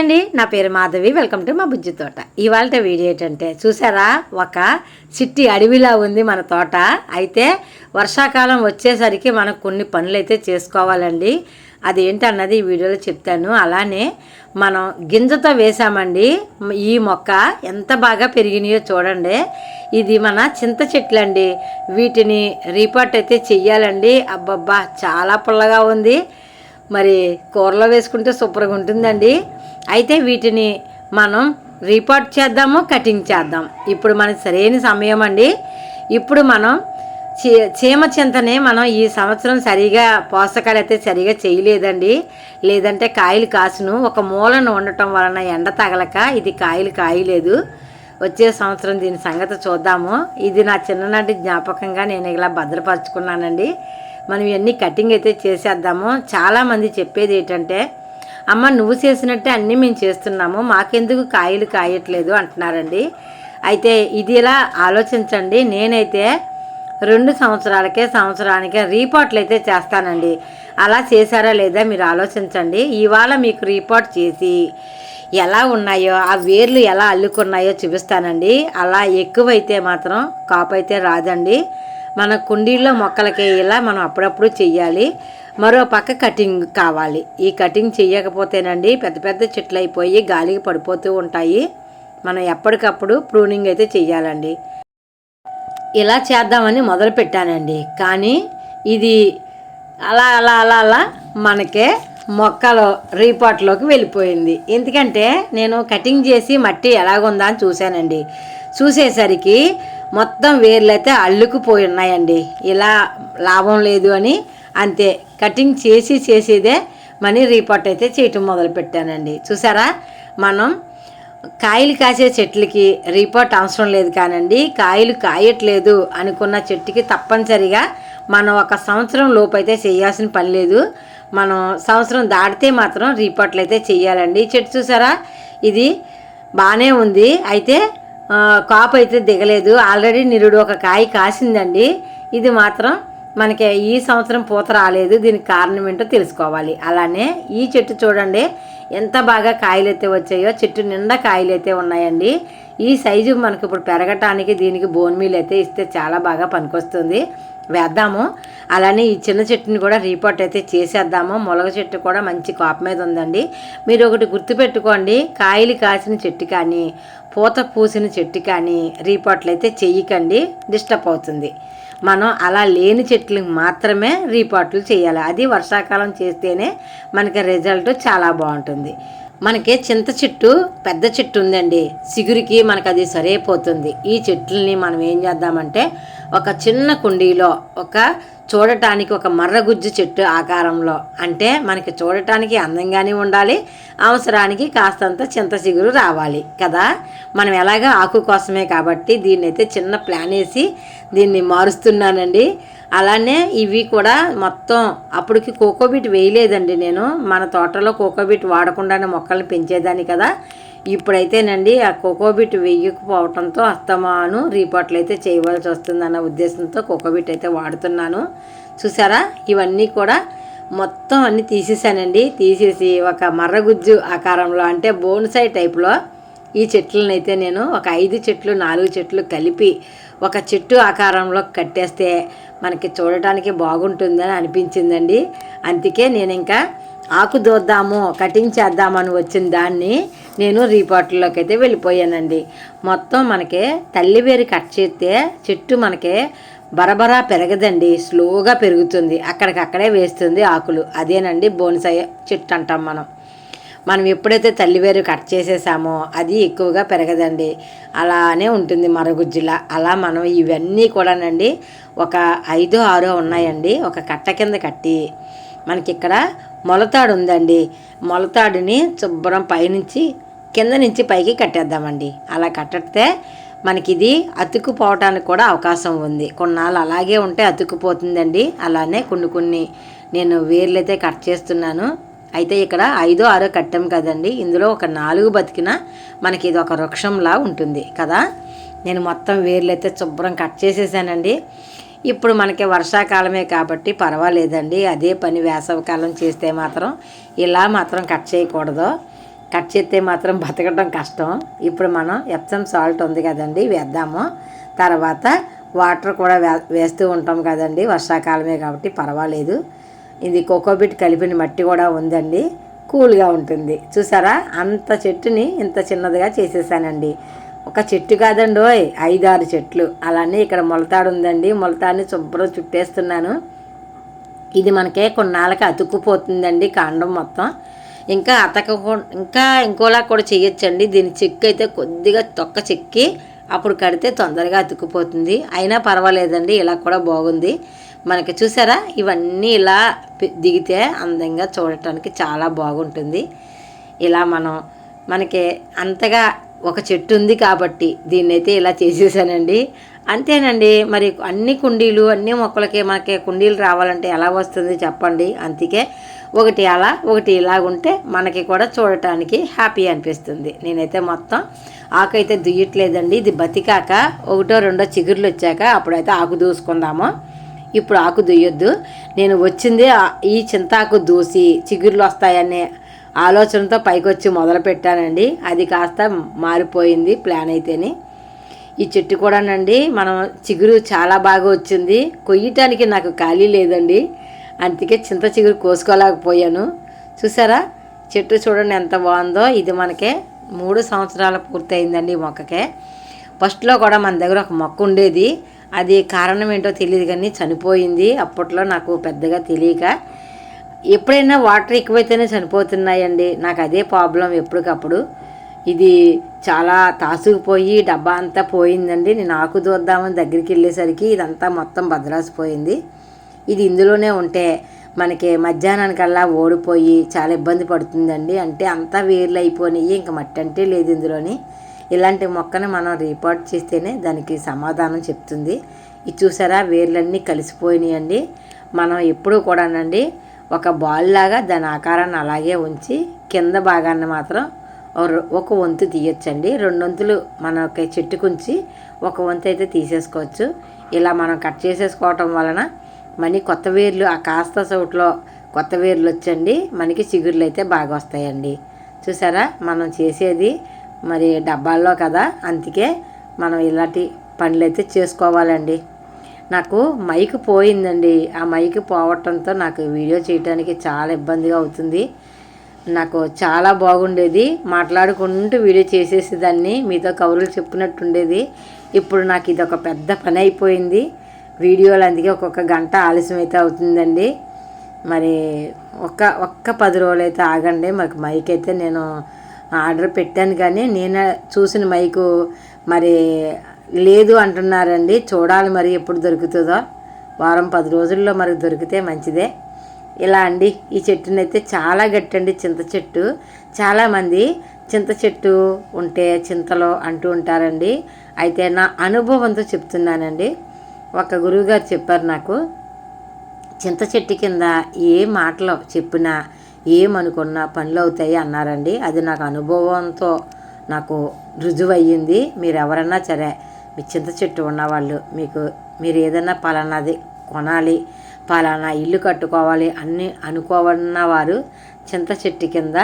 అండి నా పేరు మాధవి. వెల్కమ్ టు మా బుజ్జి తోట. ఇవాళ వీడియో ఏంటంటే చూసారా? ఒక చిట్టి అడవిలా ఉంది మన తోట. అయితే వర్షాకాలం వచ్చేసరికి మనం కొన్ని పనులు అయితే చేసుకోవాలండి అదేంటన్నది ఈ వీడియోలో చెప్తాను. అలానే మనం గింజతో వేసామండి. ఈ మొక్క ఎంత బాగా పెరిగినాయో చూడండి. ఇది మన చింత చెట్లు అండి వీటిని రీపోర్ట్ అయితే చెయ్యాలండి. అబ్బబ్బా చాలా పుల్లగా ఉంది. మరి కూరలో వేసుకుంటే సూపర్గా ఉంటుందండి. అయితే వీటిని మనం రిపోర్ట్ చేద్దాము కటింగ్ చేద్దాం. ఇప్పుడు మనకి సరైన సమయం అండి. ఇప్పుడు మనం చీ చీమ చింతనే మనం ఈ సంవత్సరం సరిగా పోషకాలు అయితే సరిగా చేయలేదండి. లేదంటే కాయలు కాసును. ఒక మూలను ఉండటం వలన ఎండ తగలక ఇది కాయలు కాయలేదు. వచ్చే సంవత్సరం దీని సంగతి చూద్దాము. ఇది నా చిన్ననాటి జ్ఞాపకంగా నేను ఇలా భద్రపరుచుకున్నానండి. మనం ఇవన్నీ కటింగ్ అయితే చేసేద్దాము. చాలామంది చెప్పేది ఏంటంటే అమ్మ నువ్వు చేసినట్టే అన్నీ మేము చేస్తున్నాము. మాకెందుకు కాయలు కాయట్లేదు? అంటున్నారండి. అయితే ఇది ఇలా ఆలోచించండి. నేనైతే రెండు సంవత్సరాలకే సంవత్సరానికే రీపోర్ట్లు అయితే చేస్తానండి. అలా చేశారా లేదా మీరు ఆలోచించండి. ఇవాళ మీకు రిపోర్ట్ చేసి ఎలా ఉన్నాయో ఆ వేర్లు ఎలా అల్లుకున్నాయో చూపిస్తానండి. అలా ఎక్కువైతే మాత్రం కాపు అయితే రాదండి. మన కుండీల్లో మొక్కలకి ఇలా మనం అప్పుడప్పుడు చెయ్యాలి. మరో పక్క కటింగ్ కావాలి. ఈ కటింగ్ చెయ్యకపోతేనండి పెద్ద పెద్ద చెట్లు అయిపోయి గాలికి పడిపోతూ ఉంటాయి. మనం ఎప్పటికప్పుడు ప్రూనింగ్ అయితే చెయ్యాలండి. ఇలా చేద్దామని మొదలు పెట్టానండి. కానీ ఇది అలా అలా అలా అలా మనకే మొక్కలో రీపాట్లోకి వెళ్ళిపోయింది. ఎందుకంటే నేను కటింగ్ చేసి మట్టి ఎలాగుందా అని చూశానండి. చూసేసరికి మొత్తం వేర్లు అయితే అల్లుకుపోయి ఉన్నాయండి. ఇలా లాభం లేదు అని అంతే. కటింగ్ చేసి చేసేదే మనీ రీపాట్ అయితే చేయటం మొదలు పెట్టానండి. చూసారా? మనం కాయలు కాసే చెట్లకి రీపోర్ట్ అవసరం లేదు కానండి. కాయలు కాయట్లేదు అనుకున్న చెట్టుకి తప్పనిసరిగా మనం ఒక సంవత్సరం లోపైతే అయితే చేయాల్సిన పని లేదు. మనం సంవత్సరం దాటితే మాత్రం రీపోర్ట్లు అయితే చేయాలండి. చెట్టు చూసారా? ఇది బాగానే ఉంది. అయితే కాపు అయితే దిగలేదు. ఆల్రెడీ నిరుడు ఒక కాయ కాసిందండి. ఇది మాత్రం మనకి ఈ సంవత్సరం పూత రాలేదు. దీనికి కారణం ఏంటో తెలుసుకోవాలి. అలానే ఈ చెట్టు చూడండి. ఎంత బాగా కాయలు అయితే వచ్చాయో చెట్టు నిండా కాయలు అయితే ఉన్నాయండి. ఈ సైజు మనకి ఇప్పుడు పెరగటానికి దీనికి బోన్ మీల్ అయితే ఇస్తే చాలా బాగా పనికొస్తుంది. వేద్దాము. అలానే ఈ చిన్న చెట్టుని కూడా రీపోర్ట్ అయితే చేసేద్దాము. మొలగ చెట్టు కూడా మంచి కాపు మీద ఉందండి. మీరు ఒకటి గుర్తుపెట్టుకోండి. కాయలు కాసిన చెట్టు కానీ పూత పూసిన చెట్టు కానీ రీపోర్ట్లు అయితే చెయ్యకండి. డిస్టర్బ్ అవుతుంది. మనం అలా లేని చెట్లకు మాత్రమే రీపాట్లు చేయాలి. అది వర్షాకాలం చేస్తేనే మనకి రిజల్ట్ చాలా బాగుంటుంది. మనకి చింత చెట్టు పెద్ద చెట్టు ఉందండి. సిగురికి మనకు అది సరైపోతుంది. ఈ చెట్లని మనం ఏం చేద్దామంటే ఒక చిన్న కుండీలో ఒక చూడటానికి ఒక మర్రగుజ్జు చెట్టు ఆకారంలో. అంటే మనకి చూడటానికి అందంగానే ఉండాలి అవసరానికి కాస్తంత చింత చిగురు రావాలి కదా? మనం ఎలాగా ఆకు కోసమే కాబట్టి దీన్ని అయితే చిన్న ప్లాన్ వేసి దీన్ని మారుస్తున్నానండి. అలానే ఇవి కూడా మొత్తం అప్పటికి కోకోబీట్ వేయలేదండి నేను. మన తోటలో కోకోబీట్ వాడకుండానే మొక్కల్ని పెంచేదాన్ని కదా. ఇప్పుడైతేనండి ఆ కోకోబిట్ వేయకపోవడంతో అస్తమాను రిపోర్ట్లు అయితే చేయవలసి వస్తుందన్న ఉద్దేశంతో కోకోబిట్ అయితే వాడుతున్నాను. చూసారా? ఇవన్నీ కూడా మొత్తం అన్నీ తీసేసానండి. తీసేసి ఒక మర్రగుజ్జు ఆకారంలో అంటే బోన్సై టైప్లో ఈ చెట్లనైతే అయితే నేను ఒక ఐదు చెట్లు నాలుగు చెట్లు కలిపి ఒక చెట్టు ఆకారంలో కట్టేస్తే మనకి చూడటానికి బాగుంటుందని అనిపించిందండి. అందుకే నేను ఇంకా ఆకు దోద్దాము కటింగ్ చేద్దామని వచ్చిన దాన్ని నేను రీపాట్లోకి అయితే వెళ్ళిపోయానండి. మొత్తం మనకి తల్లివేరు కట్ చేస్తే చెట్టు మనకి బరబరా పెరగదండి స్లోగా పెరుగుతుంది. అక్కడికక్కడే వేస్తుంది ఆకులు. అదేనండి బోన్సాయ చెట్టు అంటాం మనం. మనం ఎప్పుడైతే తల్లివేరు కట్ చేసేసామో అది ఎక్కువగా పెరగదండి. అలానే ఉంటుంది మరగుజ్జులా. అలా మనం ఇవన్నీ కూడానండి ఒక ఐదో ఆరో ఉన్నాయండి. ఒక కట్ట కింద కట్టి మనకి ఇక్కడ మొలతాడు ఉందండి. మొలతాడుని శుభ్రం పైనుంచి కింద నుంచి పైకి కట్టేద్దామండి. అలా కట్టడితే మనకి ఇది అతుక్కుపోవటానికి కూడా అవకాశం ఉంది. కొన్నాళ్ళు అలాగే ఉంటే అతుక్కుపోతుందండి. అలానే కొన్ని కొన్ని నేను వేర్లు అయితే కట్ చేస్తున్నాను. అయితే ఇక్కడ ఐదో ఆరో కట్టాం కదండి. ఇందులో ఒక నాలుగు బతికిన మనకి ఇది ఒక వృక్షంలా ఉంటుంది కదా. నేను మొత్తం వేర్లు అయితే శుభ్రం కట్ చేసేసానండి. ఇప్పుడు మనకి వర్షాకాలమే కాబట్టి పర్వాలేదండి. అదే పని వేసవికాలం చేస్తే మాత్రం ఇలా మాత్రం కట్ చేయకూడదు. కట్ చేస్తే మాత్రం బతకడం కష్టం. ఇప్పుడు మనం ఎప్సమ్ సాల్ట్ ఉంది కదండి వేద్దాము. తర్వాత వాటర్ కూడా వే వేస్తూ ఉంటాం కదండి. వర్షాకాలమే కాబట్టి పర్వాలేదు. ఇది కోకోబిట్ కలిపిన మట్టి కూడా ఉందండి. కూల్గా ఉంటుంది. చూసారా? అంత చెట్టుని ఇంత చిన్నదిగా చేసేసానండి. ఒక చెట్టు కాదండి ఓయ్ ఐదారు చెట్లు. అలానే ఇక్కడ మొలతాడు ఉందండి. మొలతాడిని శుభ్రం చుట్టేస్తున్నాను. ఇది మనకే కొన్నాళ్ళకి అతుక్కుపోతుందండి కాండం మొత్తం. ఇంకా అతక ఇంకా ఇంకోలా కూడా చేయొచ్చండి దీని చెక్కు అయితే కొద్దిగా తొక్క చెక్కి అప్పుడు కడితే తొందరగా అతుక్కుపోతుంది. అయినా పర్వాలేదండి ఇలా కూడా బాగుంది. మనకి చూసారా? ఇవన్నీ ఇలా దిగితే అందంగా చూడటానికి చాలా బాగుంటుంది. ఇలా మనం మనకి అంతగా ఒక చెట్టు ఉంది కాబట్టి దీన్ని అయితే ఇలా చేసేసానండి. అంతేనండి మరి అన్ని కుండీలు అన్ని మొక్కలకి మనకి కుండీలు రావాలంటే ఎలా వస్తుంది చెప్పండి? అందుకే ఒకటి అలా ఒకటి ఇలాగుంటే మనకి కూడా చూడటానికి హ్యాపీ అనిపిస్తుంది. నేనైతే మొత్తం ఆకు అయితే దుయ్యట్లేదండి. ఇది బతికాక ఒకటో రెండో చిగుర్లు వచ్చాక అప్పుడైతే ఆకు దూసుకుందాము. ఇప్పుడు ఆకు దుయ్యొద్దు. నేను వచ్చింది ఈ చింతాకు దూసి చిగుర్లు వస్తాయనే ఆలోచనతో పైకి వచ్చి మొదలు పెట్టానండి అది కాస్త మారిపోయింది ప్లాన్ అయితేని. ఈ చెట్టు కూడానండి మనం చిగురు చాలా బాగా వచ్చింది. కొయ్యటానికి నాకు ఖాళీ లేదండి. అందుకే చింత చిగురు కోసుకోలేకపోయాను. చూసారా? చెట్టు చూడండి ఎంత బాగుందో. ఇది మనకే మూడు సంవత్సరాలు పూర్తయిందండి ఈ మొక్కకే. ఫస్ట్లో కూడా మన దగ్గర ఒక మొక్క ఉండేది. అది కారణం ఏంటో తెలియదు కానీ చనిపోయింది. అప్పట్లో నాకు పెద్దగా తెలియక. ఎప్పుడైనా వాటర్ ఎక్కువైతేనే చనిపోతున్నాయండి. నాకు అదే ప్రాబ్లం ఎప్పటికప్పుడు. ఇది చాలా తాసుకుపోయి డబ్బా అంతా పోయిందండి. నేను ఆకు చూద్దామని దగ్గరికి వెళ్ళేసరికి ఇదంతా మొత్తం భద్రాసిపోయింది ఇది ఇందులోనే ఉంటే మనకి మధ్యాహ్నానికల్లా ఓడిపోయి చాలా ఇబ్బంది పడుతుందండి. అంటే అంతా వేర్లు అయిపోయినాయి. ఇంకా మట్టి అంటే లేదు ఇందులోని. ఇలాంటి మొక్కని మనం రిపోర్ట్ చేస్తేనే దానికి సమాధానం చెప్తుంది. ఇది చూసారా? వేర్లన్నీ కలిసిపోయినాయండి. మనం ఎప్పుడూ కూడానండి ఒక బాల్ లాగా దాని ఆకారాన్ని అలాగే ఉంచి కింద భాగాన్ని మాత్రం ఒక వంతు తీయొచ్చండి. రెండు వంతులు మన ఒక చెట్టుకుంచి ఒక వంతు అయితే తీసేసుకోవచ్చు. ఇలా మనం కట్ చేసేసుకోవటం వలన మనీ కొత్త వేర్లు ఆ కాస్త చోట్లో కొత్త వేర్లు వచ్చండి మనకి చిగుర్లు అయితే బాగా వస్తాయండి. చూసారా? మనం చేసేది మరి డబ్బాల్లో కదా అందుకే మనం ఇలాంటి పనులు అయితే చేసుకోవాలండి. నాకు మైక్ పోయిందండి. ఆ మైక్ పోవటంతో నాకు వీడియో చేయడానికి చాలా ఇబ్బందిగా అవుతుంది. నాకు చాలా బాగుండేది. మాట్లాడుకుంటూ వీడియో చేసేసేదాన్ని. మీతో కబుర్లు చెప్పినట్టు ఉండేది ఇప్పుడు నాకు ఇది ఒక పెద్ద పని అయిపోయింది. వీడియోలు అందుకే ఒక్కొక్క గంట ఆలస్యం అయితే అవుతుందండి. మరి ఒక్క ఒక్క పది రోజులు అయితే ఆగండి. మాకు మైక్ అయితే నేను ఆర్డర్ పెట్టాను కానీ నేను చూసిన మైకు మరి లేదు అంటున్నారండి. చూడాలి మరి ఎప్పుడు దొరుకుతుందో. వారం పది రోజుల్లో మరి దొరికితే మంచిదే. ఇలా అండి. ఈ చెట్టునైతే చాలా గట్టండి చింత చెట్టు. చాలామంది చింత చెట్టు ఉంటే చింతలో అంటూ ఉంటారండి. అయితే నా అనుభవంతో చెప్తున్నానండి. ఒక గురువుగారు చెప్పారు నాకు చింత చెట్టు కింద ఏ మాటలు చెప్పినా ఏమనుకున్నా పనులు అవుతాయి అన్నారండి. అది నాకు అనుభవంతో నాకు రుజువు అయ్యింది మీరు ఎవరన్నా సరే మీ చింత చెట్టు ఉన్నవాళ్ళు మీకు మీరు ఏదైనా పలానాది కొనాలి పలానా ఇల్లు కట్టుకోవాలి అన్ని అనుకోవన్న వారు చింత చెట్టు కింద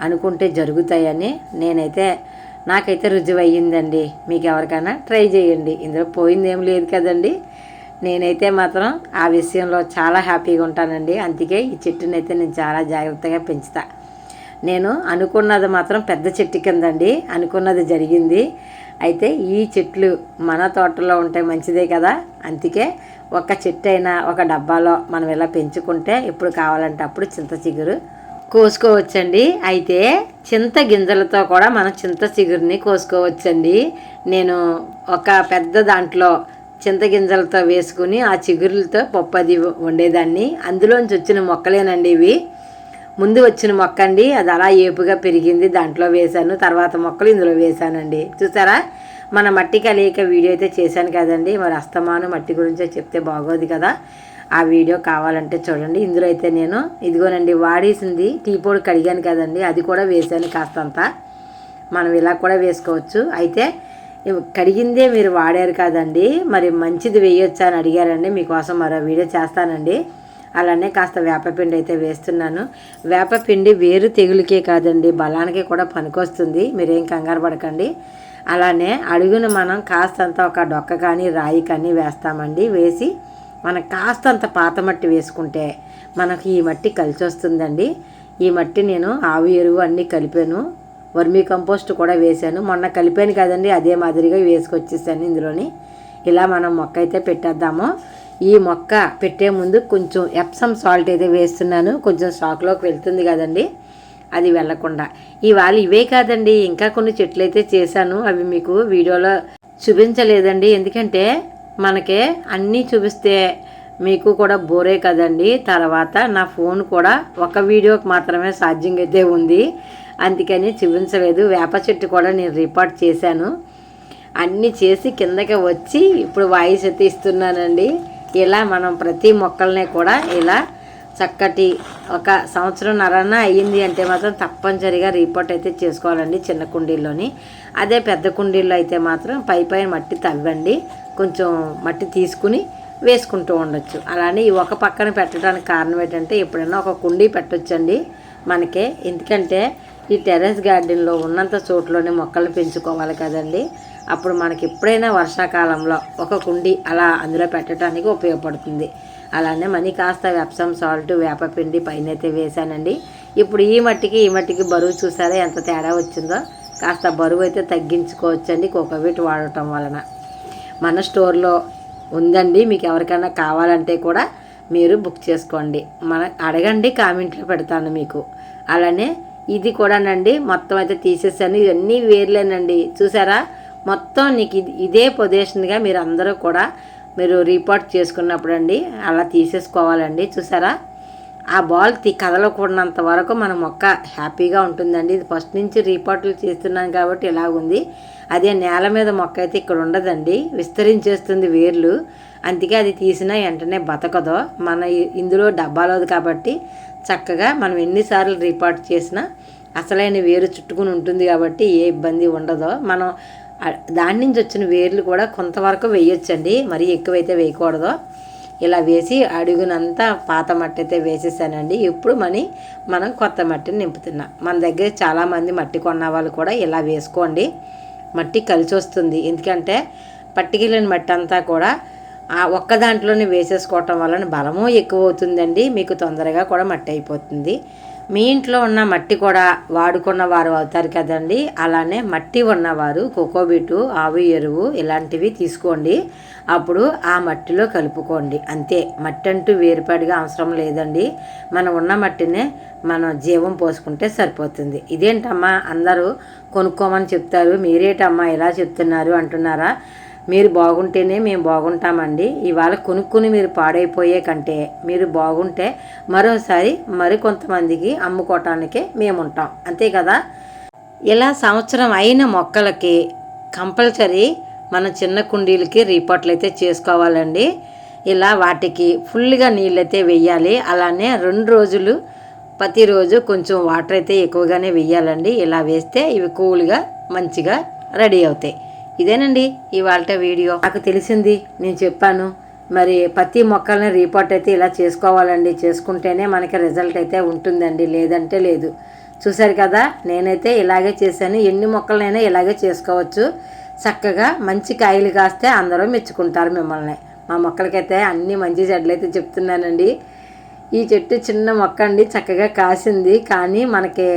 అనుకుంటే జరుగుతాయని నేనైతే నాకైతే రుజువయ్యిందండి. మీకు ఎవరికైనా ట్రై చేయండి. ఇందులో పోయిందేం లేదు కదండి. నేనైతే మాత్రం ఆ విషయంలో చాలా హ్యాపీగా ఉంటానండి. అందుకే ఈ చెట్టుని అయితే నేను చాలా జాగ్రత్తగా పెంచుతా. నేను అనుకున్నది మాత్రం పెద్ద చెట్టు కిందండి. అనుకున్నది జరిగింది. అయితే ఈ చెట్లు మన తోటలో ఉంటే మంచిదే కదా? అందుకే ఒక చెట్టు అయినా ఒక డబ్బాలో మనం ఇలా పెంచుకుంటే ఎప్పుడు కావాలంటే అప్పుడు చింత చిగురు కోసుకోవచ్చండి. అయితే చింత గింజలతో కూడా మనం చింత చిగురుని కోసుకోవచ్చండి. నేను ఒక పెద్ద దాంట్లో చింతగింజలతో వేసుకుని ఆ చిగురులతో పప్పు అది వండేదాన్ని. అందులోంచి వచ్చిన మొక్కలేనండి ఇవి. ముందు వచ్చిన మొక్క అండి అది అలా ఏపుగా పెరిగింది దాంట్లో వేశాను. తర్వాత మొక్కలు ఇందులో వేశానండి. చూసారా? మన మట్టి కలియక వీడియో అయితే చేశాను కదండి. మరి అస్తమాను మట్టి గురించే చెప్తే బాగోదు కదా. ఆ వీడియో కావాలంటే చూడండి. ఇందులో అయితే నేను ఇదిగోనండి వాడేసింది టీ పొడి కడిగాను కదండి. అది కూడా వేశాను కాస్తంత. మనం ఇలా కూడా వేసుకోవచ్చు. అయితే కడిగిందే మీరు వాడారు కాదండి. మరి మంచిది వేయొచ్చా అని అడిగారండి. మీకోసం మరో వీడియో చేస్తానండి. అలానే కాస్త వేపపిండి అయితే వేస్తున్నాను. వేపపిండి వేరు తెగులుకే కాదండి. బలానికి కూడా పనికొస్తుంది. మీరేం కంగారు పడకండి. అలానే అడుగున మనం కాస్తంత ఒక డొక్క కానీ రాయి కానీ వేస్తామండి. వేసి మనం కాస్తంత పాత మట్టి వేసుకుంటే మనకు ఈ మట్టి కలిసి వస్తుందండి ఈ మట్టి నేను ఆవు ఎరువు అన్నీ కలిపాను. వర్మీ కంపోస్ట్ కూడా వేశాను. మొన్న కలిపాను కదండి అదే మాదిరిగా వేసుకొచ్చేసాను ఇందులోని. ఇలా మనం మొక్క అయితే పెట్టేద్దాము. ఈ మొక్క పెట్టే ముందు కొంచెం ఎప్సమ్ సాల్ట్ అయితే వేస్తున్నాను. కొంచెం స్టాక్లోకి వెళ్తుంది కదండి అది వెళ్ళకుండా. ఇవాళ ఇవే కాదండి ఇంకా కొన్ని చెట్లు అయితే చేశాను. అవి మీకు వీడియోలో చూపించలేదండి. ఎందుకంటే మనకే అన్నీ చూపిస్తే మీకు కూడా బోరే కదండి. తర్వాత నా ఫోన్ కూడా ఒక వీడియోకి మాత్రమే సాధ్యంగా అయితే ఉంది. అందుకని చూపించలేదు. వేప చెట్టు కూడా నేను రిపోర్ట్ చేశాను. అన్నీ చేసి కిందకి వచ్చి ఇప్పుడు వాయిస్ అయితే ఇస్తున్నానండి. ఇలా మనం ప్రతి మొక్కల్ని కూడా ఇలా చక్కటి ఒక సంవత్సరం నరన అయ్యింది అంటే మాత్రం తప్పనిసరిగా రిపోర్ట్ అయితే చేసుకోవాలండి చిన్న కుండీల్లోని. అదే పెద్ద కుండీల్లో అయితే మాత్రం పై పైన మట్టి తవ్వండి. కొంచెం మట్టి తీసుకుని వేసుకుంటూ ఉండొచ్చు. అలానే ఈ ఒక పక్కన పెట్టడానికి కారణం ఏంటంటే ఎప్పుడైనా ఒక కుండీ పెట్టొచ్చండి మనకే. ఎందుకంటే ఈ టెర్రస్ గార్డెన్లో ఉన్నంత చోట్లోనే మొక్కలు పెంచుకోవాలి కదండి. అప్పుడు మనకి ఎప్పుడైనా వర్షాకాలంలో ఒక కుండి అలా అందులో పెట్టడానికి ఉపయోగపడుతుంది. అలానే మనీ కాస్త వెప్సం సాల్ట్ వేపపిండి పైన అయితే వేసానండి ఇప్పుడు ఈ మట్టికి ఈ మట్టికి బరువు చూసారా ఎంత తేడా వచ్చిందో? కాస్త బరువు అయితే తగ్గించుకోవచ్చండి కోకోవీట్ వాడటం వలన. మన స్టోర్లో ఉందండి. మీకు ఎవరికైనా కావాలంటే కూడా మీరు బుక్ చేసుకోండి. మన అడగండి కామెంట్లో పెడతాను మీకు. అలానే ఇది కూడానండి మొత్తం అయితే తీసేసాను. ఇవన్నీ వేర్లేనండి. చూసారా? మొత్తం నీకు ఇది ఇదే పొజిషన్గా మీరు అందరూ కూడా మీరు రిపోర్ట్ చేసుకున్నప్పుడు అండి అలా తీసేసుకోవాలండి. చూసారా? ఆ బాల్ తీ కదలకూడనంత వరకు మన మొక్క హ్యాపీగా ఉంటుందండి. ఇది ఫస్ట్ నుంచి రిపోర్ట్లు చేస్తున్నాను కాబట్టి ఇలా ఉంది. అదే నేల మీద మొక్క అయితే ఇక్కడ ఉండదండి. విస్తరించేస్తుంది వేర్లు. అందుకే అది తీసినా వెంటనే బతకదో. మన ఇందులో డబ్బాలోది కాబట్టి చక్కగా మనం ఎన్నిసార్లు రిపోర్ట్ చేసినా అసలైన వేరు చుట్టుకుని ఉంటుంది కాబట్టి ఏ ఇబ్బంది ఉండదో మనం దాని నుంచి వచ్చిన వేర్లు కూడా కొంతవరకు వేయొచ్చండి. మరీ ఎక్కువైతే వేయకూడదు. ఇలా వేసి అడుగునంతా పాత మట్టి అయితే వేసేసానండి. ఇప్పుడు మని మనం కొత్త మట్టిని నింపుతున్నాం. మన దగ్గర చాలామంది మట్టి కొన్న వాళ్ళు కూడా ఇలా వేసుకోండి. మట్టి కలిసి వస్తుంది ఎందుకంటే పట్టుకెళ్ళిన మట్టి అంతా కూడా ఆ ఒక్క దాంట్లోనే వేసేసుకోవటం వలన బలము ఎక్కువ అవుతుందండి మీకు తొందరగా కూడా మట్టి అయిపోతుంది. మీ ఇంట్లో ఉన్న మట్టి కూడా వాడుకున్న వారు అవుతారు కదండి. అలానే మట్టి ఉన్నవారు కోకోబీటు ఆవు ఎరువు ఇలాంటివి తీసుకోండి. అప్పుడు ఆ మట్టిలో కలుపుకోండి. అంతే. మట్టి అంటూ వేరుపాడిగా అవసరం లేదండి. మనం ఉన్న మట్టినే మనం జీవం పోసుకుంటే సరిపోతుంది. ఇదేంటమ్మా? అందరూ కొనుక్కోమని చెప్తారు. మీరేటమ్మా? ఇలా చెప్తున్నారు అంటున్నారా? మీరు బాగుంటేనే మేము బాగుంటామండి. ఇవాళ కొనుక్కుని మీరు పాడైపోయే కంటే మీరు బాగుంటే మరోసారి మరి కొంతమందికి అమ్ముకోవటానికే మేము ఉంటాం అంతే కదా? ఇలా సంవత్సరం అయిన మొక్కలకి కంపల్సరీ మన చిన్న కుండీలకి రిపోర్ట్లు అయితే చేసుకోవాలండి. ఇలా వాటికి ఫుల్గా నీళ్ళైతే వెయ్యాలి. అలానే రెండు రోజులు ప్రతిరోజు కొంచెం వాటర్ అయితే ఎక్కువగానే వెయ్యాలండి. ఇలా వేస్తే ఇవి కూల్గా మంచిగా రెడీ అవుతాయి. ఇదేనండి ఇవాళ వీడియో. నాకు తెలిసింది నేను చెప్పాను. మరి ప్రతి మొక్కల్ని రిపోర్ట్ అయితే ఇలా చేసుకోవాలండి. చేసుకుంటేనే మనకి రిజల్ట్ అయితే ఉంటుందండి. లేదంటే లేదు. చూసారు కదా నేనైతే ఇలాగే చేశాను. ఎన్ని మొక్కలనైనా ఇలాగే చేసుకోవచ్చు. చక్కగా మంచి కాయలు కాస్తే అందరూ మెచ్చుకుంటారు మిమ్మల్ని. మా మొక్కలకైతే అన్ని మంచి చెడ్లు అయితే చెప్తున్నానండి. ఈ చెట్టు చిన్న మొక్క అండి చక్కగా కాసింది. కానీ మనకి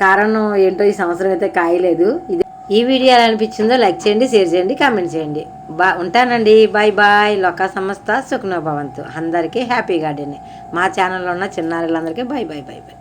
కారణం ఏంటో ఈ సంవత్సరం అయితే కాయలేదు. ఇది ఈ వీడియో ఎలా అనిపించిందో లైక్ చేయండి షేర్ చేయండి కామెంట్ చేయండి. బా ఉంటానండి. Bye bye. లోకా సంస్థ సుఖనోభవంతు. అందరికీ హ్యాపీ గార్డెన్. మా ఛానల్లో ఉన్న చిన్నారులందరికీ బాయ్ బాయ్ బాయ్ బాయ్